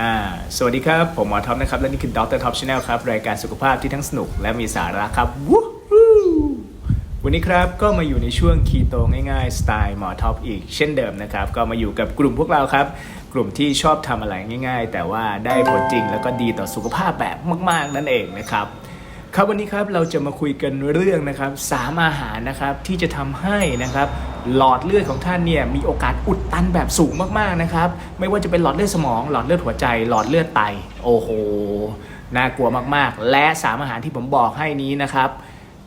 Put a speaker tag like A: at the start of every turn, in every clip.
A: อ่าสวัสดีครับ ผมหมอท็อปนะครับ และนี่คือดรท็อปชาแนลครับ รายการสุขภาพที่ทั้งสนุกและมีสาระครับวู้ฮู้วันนี้ครับก็มาอยู่ในช่วงคีโตง่ายๆ สไตล์หมอท็อปอีกเช่นเดิมนะครับ ก็มาอยู่กับกลุ่มพวกเราครับ กลุ่มที่ชอบทำอะไรง่าย ๆ แต่ว่าได้ผลจริงแล้วก็ดีต่อสุขภาพแบบมาก ๆ นั่นเองนะครับครับวันนี้ครับเราจะมาคุยกันเรื่องนะครับสามอาหารนะครับที่จะทำให้นะครับ หลอดเลือดของท่านเนี่ยมีโอกาสอุดตันแบบสูงมากๆนะครับไม่ว่าจะเป็นหลอดเลือดสมอง หลอดเลือดหัวใจ หลอดเลือดไตโอ้โหน่ากลัวมากๆ และสามอาหารที่ผมบอกให้นี้นะครับ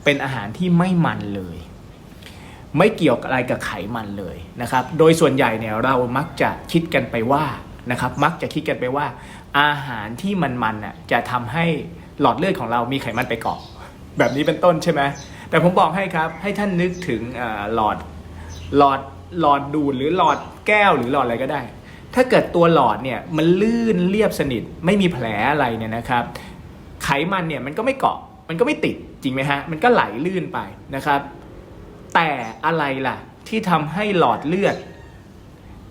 A: เป็นอาหารที่ไม่มันเลย ไม่เกี่ยวกับอะไรกับไขมันเลยนะครับ โดยส่วนใหญ่เนี่ยเรามักจะคิดกันไปว่านะครับมักจะคิดกันไปว่า อาหารที่มันๆน่ะจะทำให้หลอดเลือดของเรามีไขมันไปเกาะแบบนี้เป็นต้นใช่ไหมแต่ผมบอกให้ครับให้ท่านนึกถึงหลอด หลอดหลอดดูดหรือหลอดแก้วหรือหลอดอะไรก็ได้ ถ้าเกิดตัวหลอดเนี่ยมันลื่นเรียบสนิทไม่มีแผลอะไรเนี่ยนะครับ ไขมันเนี่ยมันก็ไม่เกาะมันก็ไม่ติดจริงไหมฮะมันก็ไหลลื่นไปนะครับ แต่อะไรล่ะที่ทำให้หลอดเลือด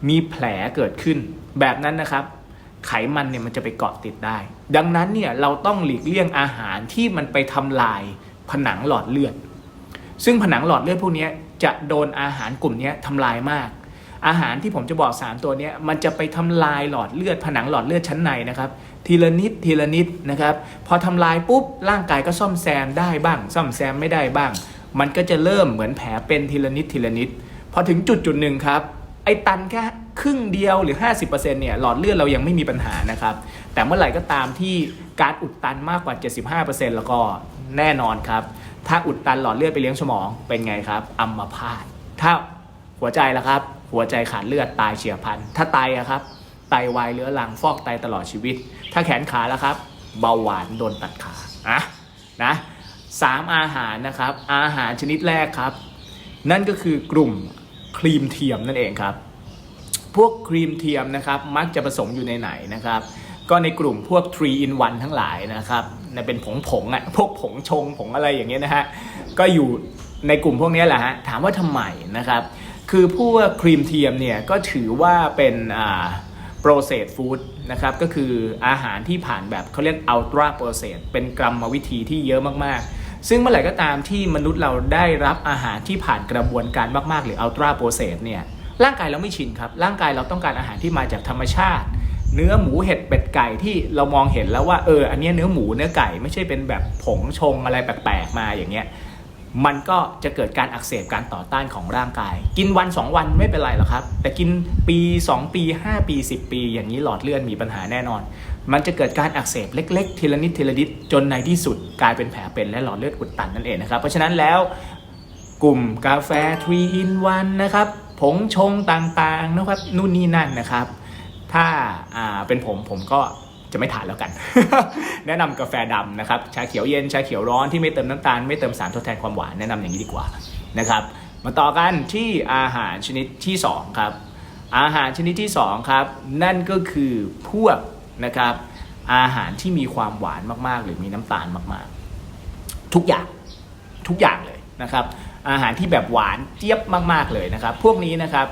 A: มีแผลเกิดขึ้น แบบนั้นนะครับ ไขมันเนี่ยมันจะไปเกาะติดได้ ดังนั้นเนี่ยเราต้องหลีกเลี่ยงอาหารที่มันไปทำลายผนังหลอดเลือด ซึ่งผนังหลอดเลือดพวกนี้ จะโดนอาหารกลุ่มนี้ทำลายมาก อาหารที่ผมจะบอก 3 ตัวนี้มันจะไปทำลายหลอดเลือดผนังหลอดเลือดชั้นในนะครับทีละนิดทีละนิดนะครับ พอทำลายปุ๊บร่างกายก็ซ่อมแซมได้บ้าง ซ่อมแซมไม่ได้บ้าง มันก็จะเริ่มเหมือนแผลเป็นทีละนิดทีละนิดพอถึงจุดจุดหนึ่งครับไอ้ตันแค่ครึ่งเดียวหรือ 50%เนี่ยหลอดเลือดเรายังไม่มีปัญหานะครับ แต่เมื่อไหร่ก็ตามที่การอุดตันมากกว่า 75%แล้วก็แน่นอนครับ ถ้าอุดตันหลอดเลือดไปเลี้ยงสมองเป็นไงครับอัมพาตถ้าหัวใจล่ะครับ หัวใจขาดเลือดตายเฉียบพลัน ถ้าไตอะครับ ไตวายเรื้อรังฟอกไตตลอดชีวิต ถ้าแขนขาแล้วครับ เบาหวานโดนตัดขาอะนะสามอาหารนะครับ อาหารชนิดแรกครับ นั่นก็คือกลุ่มครีมเทียมนั่นเองครับ พวกครีมเทียมนะครับ มักจะผสมอยู่ในไหนนะครับ ก็ในกลุ่มพวก 3 in 1 ทั้งหลายนะครับเนี่ยเป็นผงผงอะพวกผงชงผงอะไรอย่างเงี้ยนะฮะก็อยู่ในกลุ่มพวกนี้แหละฮะถามว่าทำไมนะครับ คือพวกครีมเทียมเนี่ยก็ถือว่าเป็นอ่า processed food นะครับก็คืออาหารที่ผ่านแบบเขาเรียก ultra processed เป็นกรรมวิธีที่เยอะมากๆ ซึ่งเมื่อไหร่ก็ตามที่มนุษย์เราได้รับอาหารที่ผ่านกระบวนการมากๆ หรือ ultra processed เนี่ยร่างกายเราไม่ชินครับ ร่างกายเราต้องการอาหารที่มาจากธรรมชาติ เนื้อหมูเห็ดเป็ดไก่ที่เรามองเห็นแล้วว่าเอออันนี้เนื้อหมูเนื้อไก่ไม่ใช่เป็นแบบผงชงอะไรแปลกๆมาอย่างเงี้ยมันก็จะเกิดการอักเสบการต่อต้านของร่างกาย กินวัน 2 วันไม่เป็นไรหรอกครับ แต่กินปี 2 ปี 5 ปี 10 ปี อย่างนี้หลอดเลือดมีปัญหาแน่นอน มันจะเกิดการอักเสบเล็กๆ ทีละนิดทีละนิดจนในที่สุด กลายเป็นแผลเป็นและหลอดเลือดอุดตันนั่นเองนะครับเพราะฉะนั้นแล้วกลุ่มกาแฟ3 in 1นะครับผงชงต่างๆนะครับนู่นนี่นั่นนะครับ ถ้าอ่าเป็นผมผมก็จะไม่ทานแล้วกัน แนะนำกาแฟดำนะครับ ชาเขียวเย็น ชาเขียวร้อนที่ไม่เติมน้ำตาล ไม่เติมสารทดแทนความหวาน แนะนำอย่างนี้ดีกว่านะครับ มาต่อกันที่อาหารชนิดที่ 2 ครับ อาหารชนิดที่ 2 ครับ นั่นก็คือพวกนะครับ อาหารที่มีความหวานมากๆ หรือมีน้ำตาลมากๆ ทุกอย่างทุกอย่างเลยนะครับ อาหารที่แบบหวานเจี๊ยบมากๆเลยนะครับ พวกนี้นะครับ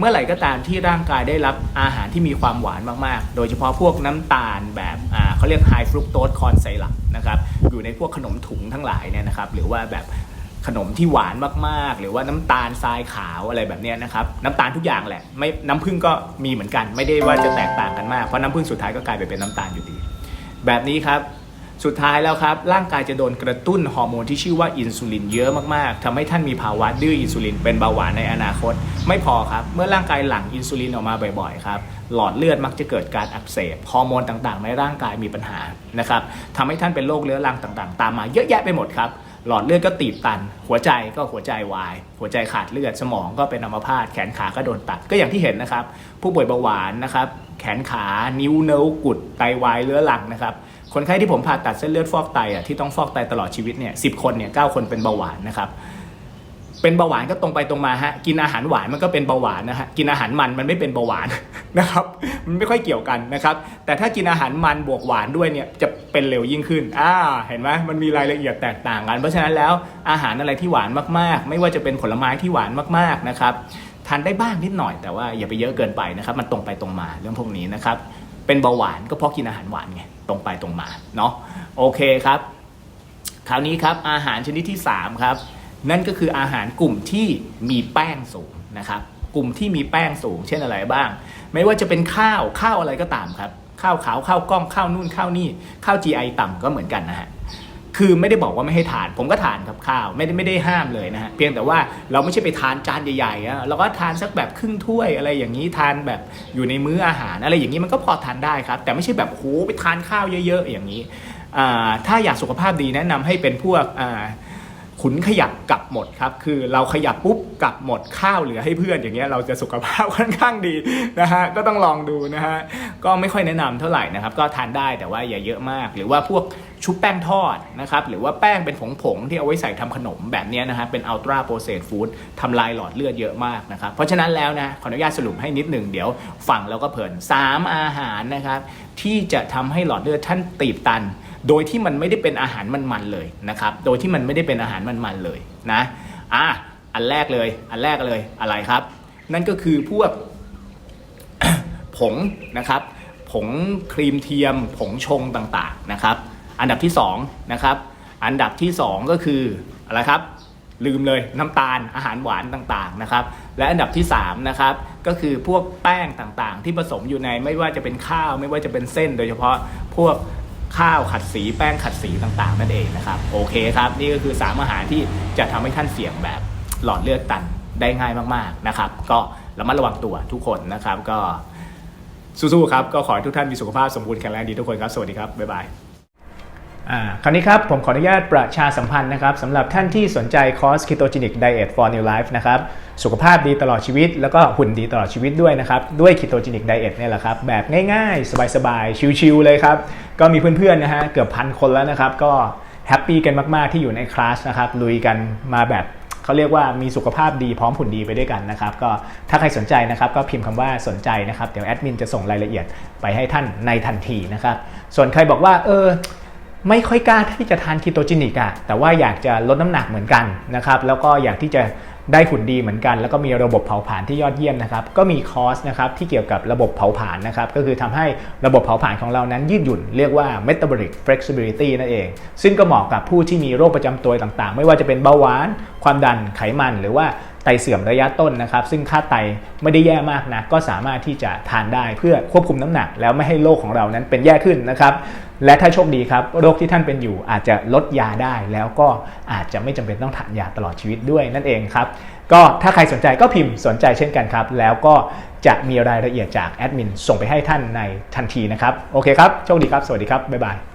A: เมื่อไหร่ก็ตามที่ร่างกายได้รับอาหารที่มีความหวานมากๆ โดยเฉพาะพวกน้ำตาลแบบเขาเรียกไฮฟรุกโตสคอนไซรัปนะครับอยู่ในพวกขนมถุงทั้งหลายเนี่ยนะครับหรือว่าแบบขนมที่หวานมากๆ หรือว่าน้ำตาลทรายขาวอะไรแบบนี้นะครับน้ำตาลทุกอย่างแหละไม่น้ำผึ้งก็มีเหมือนกัน ไม่ได้ว่าจะแตกต่างกันมากเพราะน้ำผึ้งสุดท้ายก็กลายไปเป็นน้ำตาลอยู่ดี แบบนี้ครับ สุดท้ายแล้วครับ ร่างกายจะโดนกระตุ้นฮอร์โมนที่ชื่อว่าอินซูลินเยอะมากๆทำให้ท่านมีภาวะดื้ออินซูลินเป็นเบาหวานในอนาคต ไม่พอครับ เมื่อร่างกายหลั่งอินซูลินออกมาบ่อยๆครับ หลอดเลือดมักจะเกิดการอักเสบ ฮอร์โมนต่างๆ ในร่างกายมีปัญหานะครับทำให้ท่านเป็นโรคเรื้อรังต่างๆ ตามมาเยอะแยะไปหมดครับหลอดเลือดก็ตีบตัน หัวใจก็หัวใจวาย หัวใจขาดเลือด สมองก็เป็นอัมพาต แขนขาก็โดนตัด ก็อย่างที่เห็นนะครับ ผู้ป่วยเบาหวานนะครับ แขนขา นิ้วเนื้อกุด ไตวายเรื้อรังนะครับ คนไข้ที่ผมผ่าตัดเส้นเลือดฟอกไตอะที่ต้องฟอกไตตลอดชีวิตเนี่ยสิคนเนี่ยเก้าคนเป็นเบาหวานนะครับเป็นเบาหวานก็ตรงไปตรงมาฮะกินอาหารหวานมันก็เป็นเบาหวานนะฮะกินอาหารมันมันไม่เป็นเบาหวานนะครับมันไม่ค่อยเกี่ยวกันนะครับแต่ถ้ากินอาหารมันบวกหวานด้วยเนี่ยจะเป็นเร็วยิ่งขึ้นอ่าเห็นไหมมันมีรายละเอียดแตกต่างกัน เพราะฉะนั้นแล้วอาหารอะไรที่หวานมากๆ ไม่ว่าจะเป็นผลไม้ที่หวานมากๆนะครับทานได้บ้างนิดหน่อยแต่ว่าอย่าไปเยอะเกินไปนะครับมันตรงไปตรงมาเรื่องพวกนี้นะครับเป็นเบาหวานก็เพราะกินอาหารหวานไง ตรงไปตรงมาเนาะโอเคครับ คราวนี้ครับอาหารชนิดที่ 3 ครับ นั่นก็คืออาหารกลุ่มที่มีแป้งสูงนะครับกลุ่มที่มีแป้งสูง เช่นอะไรบ้าง ไม่ว่าจะเป็นข้าวข้าวอะไรก็ตามครับ ข้าวขาวข้าวกล้องข้าวนู่นข้าวนี่ข้าว GI ต่ำก็เหมือนกันนะฮะ คือไม่ได้บอกว่าไม่ให้ทาน ผมก็ทานครับข้าวไม่ได้ไม่ได้ห้ามเลยนะฮะเพียงแต่ว่าเราไม่ใช่ไปทานจานใหญ่ๆอะเราก็ทานสักแบบครึ่งถ้วยอะไรอย่างนี้ทานแบบอยู่ในมื้ออาหาร อะไรอย่างนี้มันก็พอทานได้ครับ แต่ไม่ใช่แบบโหไปทานข้าวเยอะๆอย่างนี้ถ้าอยากสุขภาพดีแนะนำให้เป็นพวกขุนขยับกลับหมดครับคือเราขยับปุ๊บกลับหมดข้าวเหลือให้เพื่อนอย่างเงี้ยเราจะสุขภาพค่อนข้างดีนะฮะก็ต้องลองดูนะฮะก็ไม่ค่อยแนะนำเท่าไหร่นะครับ ก็ทานได้แต่ว่าอย่าเยอะมากหรือว่าพวก ชุบแป้งทอดนะครับหรือว่าแป้งเป็นผงๆที่เอาไว้ใส่ทำขนมแบบนี้นะฮะเป็นอัลตราโปรเซสฟู้ดทำลายหลอดเลือดเยอะมากนะครับเพราะฉะนั้นแล้วนะขออนุญาตสรุปให้นิดหนึ่งเดี๋ยวฟังแล้วก็เพลินสามอาหารนะครับที่จะทำให้หลอดเลือดท่านตีบตัน โดยที่มันไม่ได้เป็นอาหารมันๆเลยนะครับโดยที่มันไม่ได้เป็นอาหารมันๆเลยนะอะอันแรกเลยอันแรกเลยอะไรครับ นั่นก็คือพวกผงนะครับผงครีมเทียม ผงชงต่างๆนะครับ อันดับที่2นะครับอันดับที่ 2 ก็คืออะไรครับลืมเลยน้ำตาลอาหารหวานต่างๆนะครับและอันดับที่3นะครับก็คือพวกแป้งต่างๆ ที่ผสมอยู่ในไม่ว่าจะเป็นข้าวไม่ว่าจะเป็นเส้น โดยเฉพาะพวกข้าวขัดสีแป้งขัดสีต่างๆนั่นเองนะครับโอเคครับนี่ก็คือ 3 อาหารที่จะทำให้ท่านเสี่ยงแบบหลอดเลือดตันได้ง่ายมากๆนะครับก็ระมัดระวังตัวทุกคนนะครับก็สู้ๆครับก็ขอให้ทุกท่านมีสุขภาพสมบูรณ์แข็งแรงดีทุกคนครับ สวัสดีครับบ๊ายบาย คราวนี้ครับ ผมขออนุญาตประชาสัมพันธ์นะครับสำหรับท่านที่สนใจคอร์ส Ketogenic Diet for New Life นะครับ สุขภาพดีตลอดชีวิต แล้วก็หุ่นดีตลอดชีวิตด้วยนะครับ ด้วย Ketogenic Diet เนี่ยแหละครับ แบบง่ายๆ สบายๆ ชิลๆเลยครับ ก็มีเพื่อนๆนะฮะเกือบพันคนแล้วนะครับ ก็แฮปปี้กันมากๆที่อยู่ในคลาสนะครับลุยกันมาแบบเขาเรียกว่ามีสุขภาพดีพร้อมหุ่นดีไปด้วยกันนะครับ ก็ถ้าใครสนใจนะครับก็พิมพ์คำว่าสนใจนะครับ เดี๋ยวแอดมินจะส่งรายละเอียดไปให้ท่านในทันทีนะครับ ส่วนใครบอกว่าเออ ไม่ค่อยกล้าที่จะทานคีโตจินิกอะแต่ว่าอยากจะลดน้ำหนักเหมือนกันนะครับ แล้วก็อยากที่จะได้หุ่นดีเหมือนกัน แล้วก็มีระบบเผาผลาญที่ยอดเยี่ยมนะครับ ก็มีคอร์สนะครับที่เกี่ยวกับระบบเผาผลาญนะครับ ก็คือทำให้ระบบเผาผลาญของเรานั้นยืดหยุ่น เรียกว่า metabolic flexibility นั่นเอง ซึ่งก็เหมาะกับผู้ที่มีโรคประจำตัวต่างๆ ไม่ว่าจะเป็นเบาหวาน ความดัน ไขมัน หรือว่าไตเสื่อมระยะต้นนะครับ ซึ่งค่าไตไม่ได้แย่มากนะ ก็สามารถที่จะทานได้เพื่อควบคุมน้ำหนัก แล้วไม่ให้โรคของเรานั้นเป็นแย่ขึ้นนะครับ และถ้าโชคดีครับโรคที่ท่านเป็นอยู่อาจจะลดยาได้ แล้วก็อาจจะไม่จำเป็นต้องทานยาตลอดชีวิตด้วยนั่นเองครับก็ถ้าใครสนใจก็พิมพ์สนใจเช่นกันครับ แล้วก็จะมีรายละเอียดจากแอดมินส่งไปให้ท่านในทันทีนะครับ โอเคครับ โชคดีครับ สวัสดีครับ บ๊ายบาย